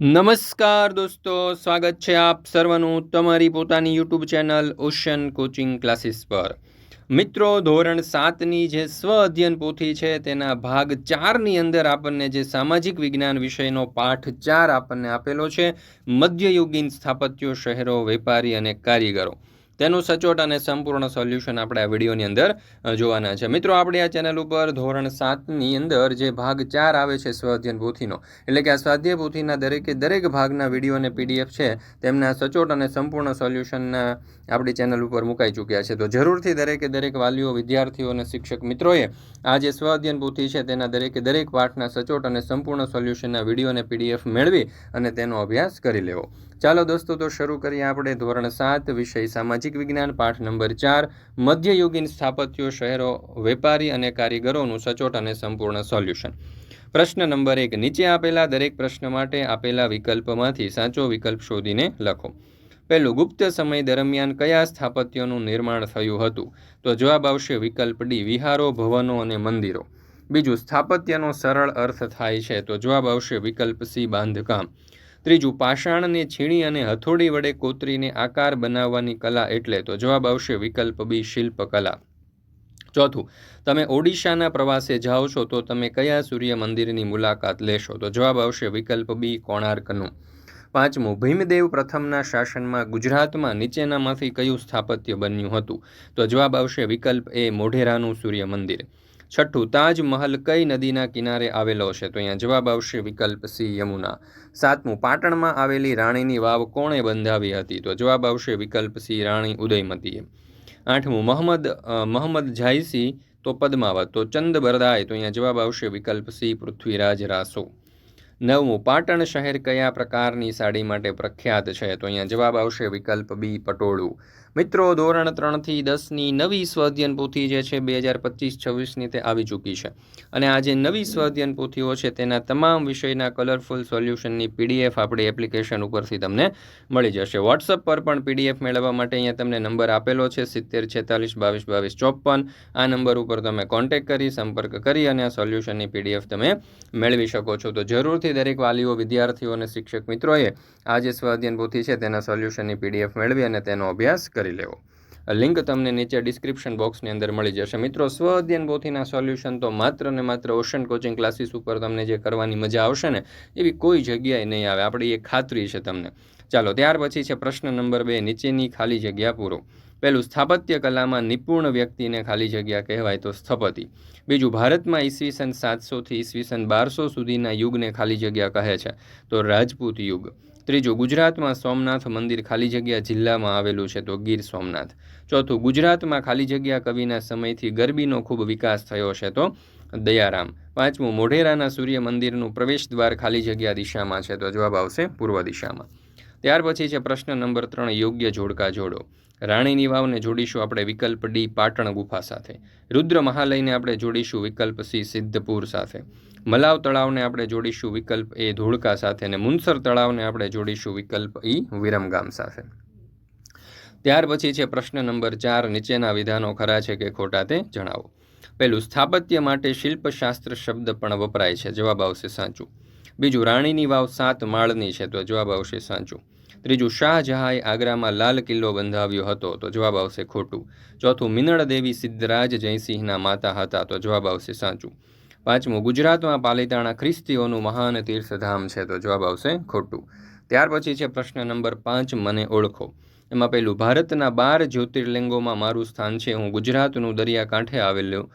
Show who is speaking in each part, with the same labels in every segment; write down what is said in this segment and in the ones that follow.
Speaker 1: નમસ્કાર દોસ્તો, સ્વાગત છે આપ સર્વનું તમારી પોતાની YouTube channel ocean coaching classes પર. મિત્રો, ધોરણ સાતની જે સ્વ અધ્યયન પોથી છે, તેના ભાગ ચારની અંદર આપણને જે સામાજિક વિજ્ઞાન વિષયનો પાઠ ચાર આપણને આપેલો છે, મધ્યયુગીન સ્થાપત્યો, શહેરો, વેપારી અને કારીગરો. તેનું સચોટ અને સંપૂર્ણ સોલ્યુશન આપણે આ વિડીયોની અંદર જોવાના છે. મિત્રો, આપણે આ ચેનલ ઉપર ધોરણ સાતની અંદર જે ભાગ ચાર આવે છે સ્વાધ્યન પોથીનો, એટલે કે આ સ્વાધ્યાય પોથીના દરેકે, દરેક ભાગના વીડિયો અને પીડીએફ છે, તેમના સચોટ અને સંપૂર્ણ સોલ્યુશનના આપણી ચેનલ ઉપર મુકાઈ ચૂક્યા છે. તો જરૂરથી દરેકે, દરેક વાલીઓ, વિદ્યાર્થીઓ અને શિક્ષક મિત્રોએ આ જે સ્વાધ્યન પોથી છે, તેના દરેકે, દરેક પાઠના સચોટ અને સંપૂર્ણ સોલ્યુશનના વીડિયો અને પીડીએફ મેળવી અને તેનો અભ્યાસ કરી લેવો. ચાલો દોસ્તો, તો શરૂ કરીએ આપણે ધોરણ સાત, વિષય સામાજિક વિજ્ઞાન, પાઠ નંબર ચાર, મધ્યયુગીન સ્થાપત્યો, શહેરો, વેપારી અને કારીગરોનું સચોટ અને સંપૂર્ણ સોલ્યુશન. પ્રશ્ન નંબર એક, નીચે આપેલા દરેક પ્રશ્ન માટે આપેલા વિકલ્પમાંથી સાચો વિકલ્પ શોધીને લખો. પહેલું, ગુપ્ત સમય દરમિયાન કયા સ્થાપત્યોનું નિર્માણ થયું હતું? તો જવાબ આવશે વિકલ્પ ડી, વિહારો, ભવનો અને મંદિરો. બીજું, સ્થાપત્યનો સરળ અર્થ થાય છે. તો જવાબ આવશે વિકલ્પ સી, બાંધકામ. ત્રીજું, પાષાણને છીણી અને હથોડી વડે કોતરીને આકાર બનાવવાની કલા એટલે તો જવાબ આવશે વિકલ્પ બી, શિલ્પકલા. ચોથું, તમે ઓડિશાના પ્રવાસે જાઓ છો તો તમે કયા સૂર્ય મંદિરની મુલાકાત લેશો? તો જવાબ આવશે વિકલ્પ બી, કોણાર્કનું. પાંચમું, ભીમદેવ પ્રથમના શાસનમાં ગુજરાતમાં નીચેનામાંથી કયું સ્થાપત્ય બન્યું હતું? તો જવાબ આવશે વિકલ્પ એ, મોઢેરાનું સૂર્ય મંદિર. છઠ્ઠું તાજમહલ કઈ નદીના કિનારે આવેલો છે? તો અહીંયા જવાબ આવશે વિકલ્પ સી, યમુના. સાતમું, પાટણમાં આવેલી રાણીની વાવ કોણે બંધાવી હતી? તો જવાબ આવશે વિકલ્પ સી, રાણી ઉદયમતીએ. આઠમું મોહમ્મદ મોહમ્મદ જાયસી તો પદ્માવત. તો ચંદ બરદાય. તો અહીંયા જવાબ આવશે વિકલ્પ સી, પૃથ્વીરાજ રાસો. નવમું, પાટણ શહેર કયા પ્રકારની સાડી માટે પ્રખ્યાત છે? તો અહીંયા જવાબ આવશે વિકલ્પ બી, પટોળું. મિત્રો, ધોરણ ત્રણથી દસની નવી સ્વાધ્યન પોથી જે છે બે હજાર પચીસ છવ્વીસની તે આવી ચૂકી છે. અને આ જે નવી સ્વાધ્યન પોથીઓ છે તેના તમામ વિષયના કલરફુલ સોલ્યુશનની પીડીએફ આપણી એપ્લિકેશન ઉપરથી તમને મળી જશે. વોટ્સઅપ પર પણ પીડીએફ મેળવવા માટે અહીંયા તમને નંબર આપેલો છે, સિત્તેર, છેતાલીસ, બાવીસ બાવીસ, ચોપન. આ નંબર ઉપર તમે કોન્ટેક કરી, સંપર્ક કરી અને આ સોલ્યુશનની પીડીએફ તમે મેળવી શકો છો. તો જરૂરથી દરેક વાલીઓ, વિદ્યાર્થીઓ અને શિક્ષક મિત્રોએ આ જે સ્વાધ્યન પોથી છે તેના સોલ્યુશનની પીડીએફ મેળવી અને તેનો અભ્યાસ કરી લેવો. લિંક તમને નીચે ડિસ્ક્રિપ્શન બોક્સની અંદર મળી જશે. મિત્રો સ્વ અધ્યયન પોથીના સોલ્યુશન તો માત્ર ને માત્ર ઓશન કોચિંગ ક્લાસીસ ઉપર તમને જે કરવાની મજા આવશે ને, એવી કોઈ જગ્યાએ નહીં આવે. આપણી એ ખાતરી છે તમને. ચાલો, ત્યાર પછી છે પ્રશ્ન નંબર બે, નીચેની ખાલી જગ્યા પૂરો. પહેલું, સ્થાપત્ય કલામાં નિપુણ વ્યક્તિને ખાલી જગ્યા કહેવાય તો સ્થપતિ. બીજું, ભારતમાં ઈસવીસન સાતસોથી ઈસવીસન બારસો સુધીના યુગને ખાલી જગ્યા કહે છે તો રાજપૂત યુગ. ત્રીજું, ગુજરાતમાં સોમનાથ મંદિર ખાલી જગ્યા જિલ્લામાં આવેલું છે તો ગીર સોમનાથ. ચોથું, ગુજરાતમાં ખાલી જગ્યા કવિના સમયથી ગરબીનો ખૂબ વિકાસ થયો છે તો દયારામ. પાંચમું, મોઢેરાના સૂર્ય મંદિરનું પ્રવેશ દ્વાર ખાલી જગ્યા દિશામાં છે તો જવાબ આવશે પૂર્વ દિશામાં. ત્યાર પછી છે પ્રશ્ન નંબર ત્રણ, યોગ્ય જોડકા જોડો. રાણીની વાવને જોડીશું આપણે વિકલ્પ ડી, પાટણ ગુફા સાથે. રુદ્ર મહાલયને આપણે જોડીશું વિકલ્પ સી, સિદ્ધપુર સાથે. મલાવ તળાવને આપણે જોડીશું વિકલ્પ એ, ધોળકા સાથે અને મુનસર તળાવને આપણે જોડીશું વિકલ્પ ઈ, વિરમગામ સાથે. ત્યાર પછી છે પ્રશ્ન નંબર ચાર, નીચેના વિધાનો ખરા છે કે ખોટા તે જણાવો. પહેલું, સ્થાપત્ય માટે શિલ્પશાસ્ત્ર શબ્દ પણ વપરાય છે. જવાબ આવશે સાચું. બીજું, રાણીની વાવ સાત માળની છે તો જવાબ આવશે સાચું. ત્રીજું, શાહજહાંએ આગ્રામાં લાલ કિલ્લો બંધાવ્યો હતો. તો જવાબ આવશે ખોટું. ચોથું મિનળ દેવી સિદ્ધરાજ જયસિંહના માતા હતા. તો જવાબ આવશે સાચું. પાંચમું, ગુજરાતમાં પાલિતાણા ખ્રિસ્તીઓનું મહાન તીર્થધામ છે. તો જવાબ આવશે ખોટું. ત્યાર પછી છે પ્રશ્ન નંબર પાંચ, મને ઓળખો. એમાં પહેલું, ભારતના બાર જ્યોતિર્લિંગોમાં મારું સ્થાન છે. હું ગુજરાતનું દરિયાકાંઠે આવેલું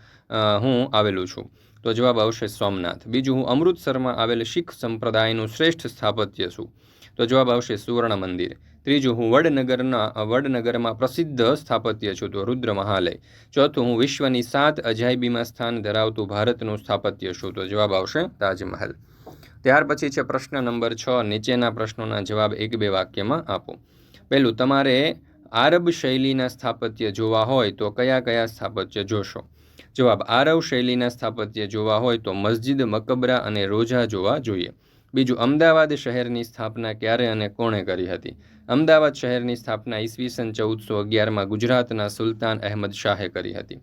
Speaker 1: હું આવેલું છું. તો જવાબ આવશે સોમનાથ. બીજું, હું અમૃતસરમાં આવેલ શીખ સંપ્રદાયનું શ્રેષ્ઠ સ્થાપત્ય છું. તો જવાબ આવશે સુવર્ણ મંદિર. ત્રીજું, હું વડનગરના વડનગરમાં પ્રસિદ્ધ સ્થાપત્ય છું તો રુદ્ર મહાલય. ચોથું, હું વિશ્વની સાત અજાયબીમાં સ્થાન ધરાવતું ભારતનું સ્થાપત્ય છું તો જવાબ આવશે તાજમહલ. ત્યાર પછી છે પ્રશ્ન નંબર છ, નીચેના પ્રશ્નોના જવાબ એક બે વાક્યમાં આપો. પહેલું, તમારે આરબ શૈલીના સ્થાપત્ય જોવા હોય તો કયા કયા સ્થાપત્ય જોશો? જવાબ, આરવ શૈલીના સ્થાપત્ય જોવા હોય તો મસ્જિદ, મકબરા અને રોજા જોવા જોઈએ. બીજું, અમદાવાદ શહેરની સ્થાપના ક્યારે અને કોણે કરી હતી? અમદાવાદ શહેરની સ્થાપના ઈસવીસન ચૌદસો અગિયારમાં ગુજરાતના સુલતાન અહેમદ શાહે કરી હતી.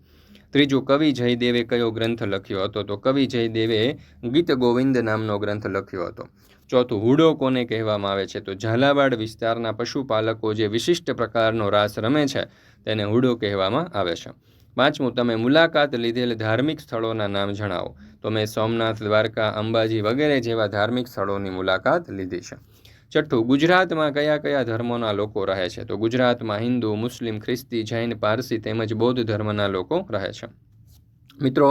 Speaker 1: ત્રીજું, કવિ જયદેવે કયો ગ્રંથ લખ્યો હતો? તો કવિ જયદેવે ગીત ગોવિંદ નામનો ગ્રંથ લખ્યો હતો. ચોથું, હુડો કોને કહેવામાં આવે છે? તો ઝાલાવાડ વિસ્તારના પશુપાલકો જે વિશિષ્ટ પ્રકારનો રાસ રમે છે, તેને હુડો કહેવામાં આવે છે. પાંચમું, તમે મુલાકાત લીધેલ ધાર્મિક સ્થળોના નામ જણાવો. તો મેં સોમનાથ, દ્વારકા, અંબાજી વગેરે જેવા ધાર્મિક સ્થળોની મુલાકાત લીધી છે. છઠ્ઠું ગુજરાતમાં કયા કયા ધર્મોના લોકો રહે છે? તો ગુજરાતમાં હિન્દુ, મુસ્લિમ, ખ્રિસ્તી, જૈન, પારસી તેમજ બૌદ્ધ ધર્મના લોકો રહે છે. મિત્રો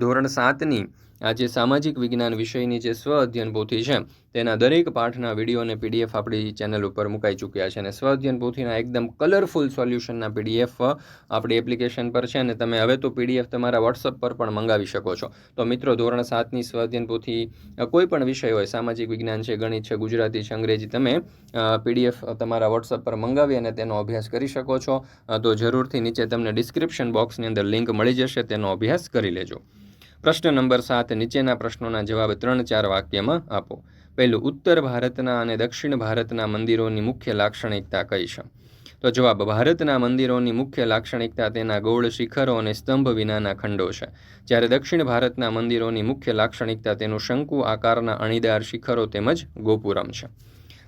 Speaker 1: ધોરણ સાતની આ જે સામાજિક વિજ્ઞાન વિષયની જે સ્વ અધ્યયન પોથી છે, તેના દરેક પાઠના વીડિયો અને પીડીએફ આપણી ચેનલ ઉપર મુકાઈ ચૂક્યા છે અને સ્વ અધ્યયન પોથીના એકદમ કલરફુલ સોલ્યુશનના પીડીએફ આપણી એપ્લિકેશન પર છે અને તમે હવે તો પીડીએફ તમારા વોટ્સઅપ પર પણ મંગાવી શકો છો. તો મિત્રો, ધોરણ સાતની સ્વ અધ્યયન પોથી કોઈ પણ વિષય હોય, સામાજિક વિજ્ઞાન છે, ગણિત છે, ગુજરાતી છે, અંગ્રેજી, તમે પીડીએફ તમારા વોટ્સઅપ પર મંગાવી અને તેનો અભ્યાસ કરી શકો છો. તો જરૂરથી નીચે તમને ડિસ્ક્રિપ્શન બોક્સની અંદર લિંક મળી જશે, તેનો અભ્યાસ કરી લેજો. પ્રશ્ન નંબર સાત, નીચેના પ્રશ્નોના જવાબ ત્રણ ચાર વાક્યમાં આપો. પહેલું, ઉત્તર ભારતના અને દક્ષિણ ભારતના મંદિરોની મુખ્ય લાક્ષણિકતા કઈ છે? તો જવાબ, ભારતના મંદિરોની મુખ્ય લાક્ષણિકતા તેના ગોળ શિખરો અને સ્તંભ વિનાના ખંડો છે. જ્યારે દક્ષિણ ભારતના મંદિરોની મુખ્ય લાક્ષણિકતા તેનું શંકુ આકારના અણીદાર શિખરો તેમજ ગોપુરમ છે.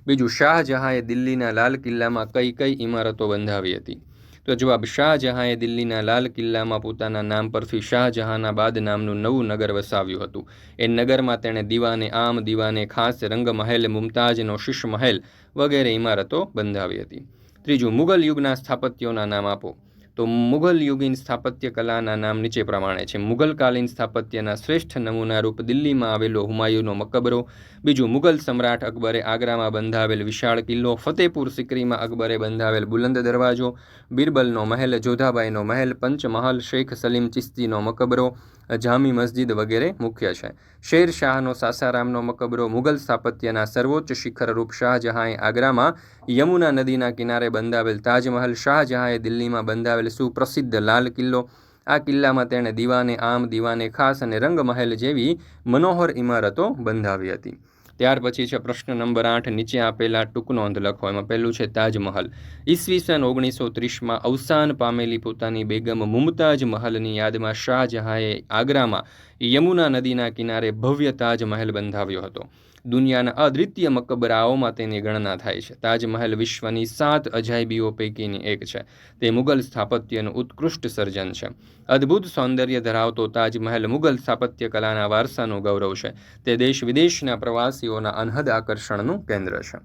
Speaker 1: બીજું, શાહજહાંએ દિલ્હીના લાલ કિલ્લામાં કઈ કઈ ઇમારતો બંધાવી હતી? તો જવાબ શાહજહાંએ દિલ્હીના લાલ કિલ્લામાં પોતાના નામ પરથી શાહજહાંના બાદ નામનું નવું નગર વસાવ્યું હતું. એ નગરમાં તેણે દીવાને આમ, દીવાને ખાસ, રંગમહેલ, મુમતાજનો શીશ મહેલ વગેરે ઇમારતો બંધાવી હતી. ત્રીજું, મુગલ યુગના સ્થાપત્યોના નામ આપો. તો મુઘલ યુગીન સ્થાપત્ય કલાના નામ નીચે પ્રમાણે છે. મુઘલકાલીન સ્થાપત્યના શ્રેષ્ઠ નમૂના રૂપ દિલ્હીમાં આવેલો હુમાયુનો મકબરો, બીજું મુગલ સમ્રાટ અકબરે આગ્રામાં બંધાવેલ વિશાળ કિલ્લો ફતેપુર સિકરીમાં અકબરે બંધાવેલ બુલંદ દરવાજો, બિરબલનો મહેલ, જોધાબાઈનો મહેલ, પંચમહાલ શેખ સલીમ ચિસ્તીનો મકબરો જામી મસ્જિદ વગેરે મુખ્ય છે. શેર શાહનો સાસારામનો મકબરો મુગલ સ્થાપત્યના સર્વોચ્ચ શિખર રૂપ શાહજહાંએ આગ્રામાં યમુના નદીના કિનારે બંધાવેલ તાજમહલ, શાહજહાંએ દિલ્હીમાં બંધાવેલ સુપ્રસિદ્ધ લાલ કિલ્લો. આ કિલ્લામાં તેણે દીવાને આમ, દીવાને ખાસ અને રંગમહેલ જેવી મનોહર ઇમારતો બંધાવી હતી. ત્યાર પછી છે પ્રશ્ન નંબર આઠ, નીચે આપેલા ટૂંક નોંધ લખો. એમાં પહેલું છે તાજમહલ. ઈસવીસન ઓગણીસો ત્રીસમાં અવસાન પામેલી પોતાની બેગમ મુમતાજ મહલની યાદમાં શાહજહાંએ આગ્રામાં યમુના નદીના કિનારે ભવ્ય તાજમહેલ બંધાવ્યો હતો. દુનિયાના અદ્વિતીય મકબરાઓમાં તેની ગણના થાય છે. તાજમહેલ વિશ્વની સાત અજાયબીઓ પૈકીની એક છે. તે મુગલ સ્થાપત્યનું ઉત્કૃષ્ટ સર્જન છે. અદ્ભુત સૌંદર્ય ધરાવતો તાજમહેલ મુગલ સ્થાપત્ય કલાના વારસાનું ગૌરવ છે. તે દેશ વિદેશના પ્રવાસીઓના અનહદ આકર્ષણનું કેન્દ્ર છે.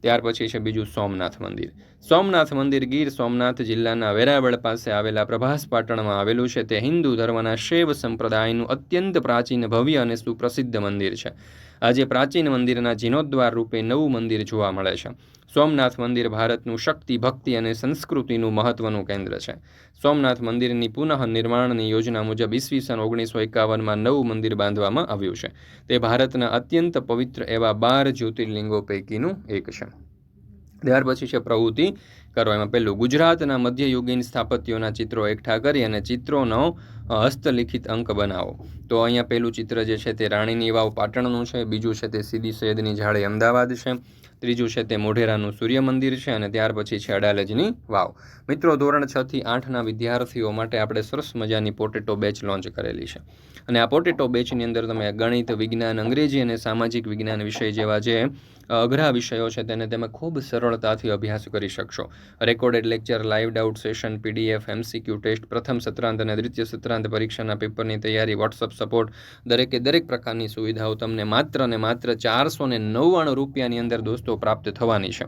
Speaker 1: ત્યાર પછી છે બીજું સોમનાથ મંદિર. સોમનાથ મંદિર ગીર સોમનાથ જિલ્લાના વેરાવળ પાસે આવેલા પ્રભાસ પાટણમાં આવેલું છે. તે હિન્દુ ધર્મના શૈવ સંપ્રદાયનું અત્યંત પ્રાચીન ભવ્ય અને સુપ્રસિદ્ધ મંદિર છે. આજે પ્રાચીન મંદિરના જીર્ણોદ્વાર રૂપે નવું મંદિર જોવા મળે છે. સોમનાથ મંદિર ભારતનું શક્તિ, ભક્તિ અને સંસ્કૃતિનું મહત્વનું કેન્દ્ર છે. સોમનાથ મંદિરની પુનઃ નિર્માણની યોજના મુજબ ઈસવીસન ઓગણીસો એકાવનમાં નવું મંદિર બાંધવામાં આવ્યું છે. તે ભારતના અત્યંત પવિત્ર એવા બાર જ્યોતિર્લિંગો પૈકીનું એક છે. ત્યાર પછી છે પ્રવૃત્તિ કરો. એમાં પહેલું, ગુજરાતના મધ્યયુગીન સ્થાપત્યોના ચિત્રો એકઠા કરી અને ચિત્રોનો હસ્તલિખિત અંક બનાવો. તો અહીંયા પહેલું ચિત્ર જે છે તે રાણીની વાવ પાટણનું છે. બીજું છે તે સીદી સૈયદની જાળી અમદાવાદ છે. ત્રીજું છે તે મોઢેરાનું સૂર્ય મંદિર છે અને ત્યાર પછી છે અડાલજની વાવ. મિત્રો, ધોરણ છ થી આઠના વિદ્યાર્થીઓ માટે આપણે સરસ મજાની પોટેટો બેચ લોન્ચ કરેલી છે. અને આ પોટેટો બેચની અંદર તમે ગણિત, વિજ્ઞાન, અંગ્રેજી અને સામાજિક વિજ્ઞાન વિષય જેવા જે અઘરા વિષયો છે તેને તમે ખૂબ સરળતાથી અભ્યાસ કરી શકશો. Recorded lecture live doubt session PDF MCQ test પ્રથમ સત્રાંત અને દ્વિતીય સત્રાંત પરીક્ષાના પેપરની તૈયારી વોટ્સઅપ સપોર્ટ દરેકે દરેક પ્રકારની સુવિધાઓ તમને માત્ર ને માત્ર ચારસો ને નવ્વાણું રૂપિયાની અંદર દોસ્તો પ્રાપ્ત થવાની છે.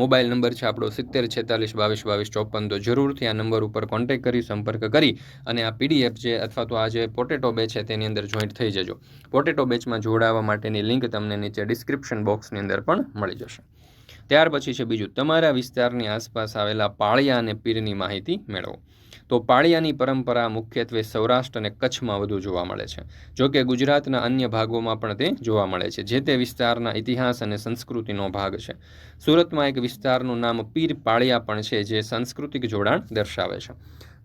Speaker 1: મોબાઈલ નંબર છે આપણો સિત્તેર, છેતાલીસ, બાવીસ બાવીસ, ચોપન, તો જરૂરથી આ નંબર ઉપર કોન્ટેક કરી, સંપર્ક કરી અને આ પીડીએફ જે અથવા તો આ જે પોટેટો બેચ છે તેની અંદર જોઈન્ટ થઈ જજો. પોટેટો બેચમાં જોડાવા માટેની લિંક તમને નીચે ડિસ્ક્રિપ્શન બોક્સની અંદર પણ મળી જશે. ત્યાર પછી છે બીજું, તમારા વિસ્તારની આસપાસ આવેલા પાળિયા અને પીરની માહિતી મેળવો. તો પાળિયાની પરંપરા મુખ્યત્વે સૌરાષ્ટ્ર અને કચ્છમાં વધુ જોવા મળે છે. જો કે ગુજરાતના અન્ય ભાગોમાં પણ તે જોવા મળે છે, જે તે વિસ્તારના ઇતિહાસ અને સંસ્કૃતિનો ભાગ છે. સુરતમાં એક વિસ્તારનું નામ પીર પાળિયા પણ છે, જે સાંસ્કૃતિક જોડાણ દર્શાવે છે.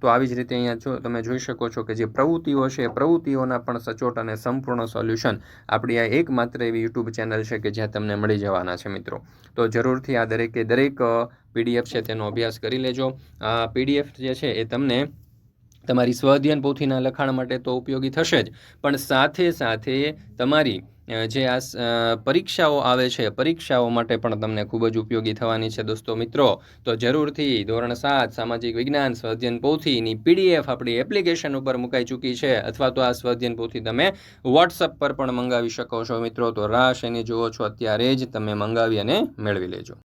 Speaker 1: તો આવી જ રીતે અહીંયા જો તમે જોઈ શકો છો કે જે પ્રવૃત્તિઓ છે, એ પ્રવૃત્તિઓના પણ સચોટ અને સંપૂર્ણ સોલ્યુશન આપણી આ એકમાત્ર એવી યુટ્યુબ ચેનલ છે કે જ્યાં તમને મળી જવાના છે મિત્રો. તો જરૂરથી આ દરેકે દરેક પીડીએફ છે તેનો અભ્યાસ કરી લેજો. આ પીડીએફ જે છે એ તમને તમારી સ્વઅધ્યયન પોથીના લખાણ માટે તો ઉપયોગી થશે જ. પણ સાથે સાથે તમારી જે આ પરીક્ષાઓ આવે છે, પરીક્ષાઓ માટે પણ તમને ખૂબ જ ઉપયોગી થવાની છે દોસ્તો મિત્રો. તો જરૂરથી ધોરણ સાત, સામાજિક વિજ્ઞાન સ્વઅધ્યયન પોથીની પીડીએફ આપણી એપ્લિકેશન ઉપર મુકાઈ ચૂકી છે. અથવા તો આ સ્વઅધ્યયન પોથી તમે વોટ્સઅપ પર પણ મંગાવી શકો છો મિત્રો. તો રાશ એની જુઓ છો, અત્યારે જ તમે મંગાવી અને મેળવી લેજો.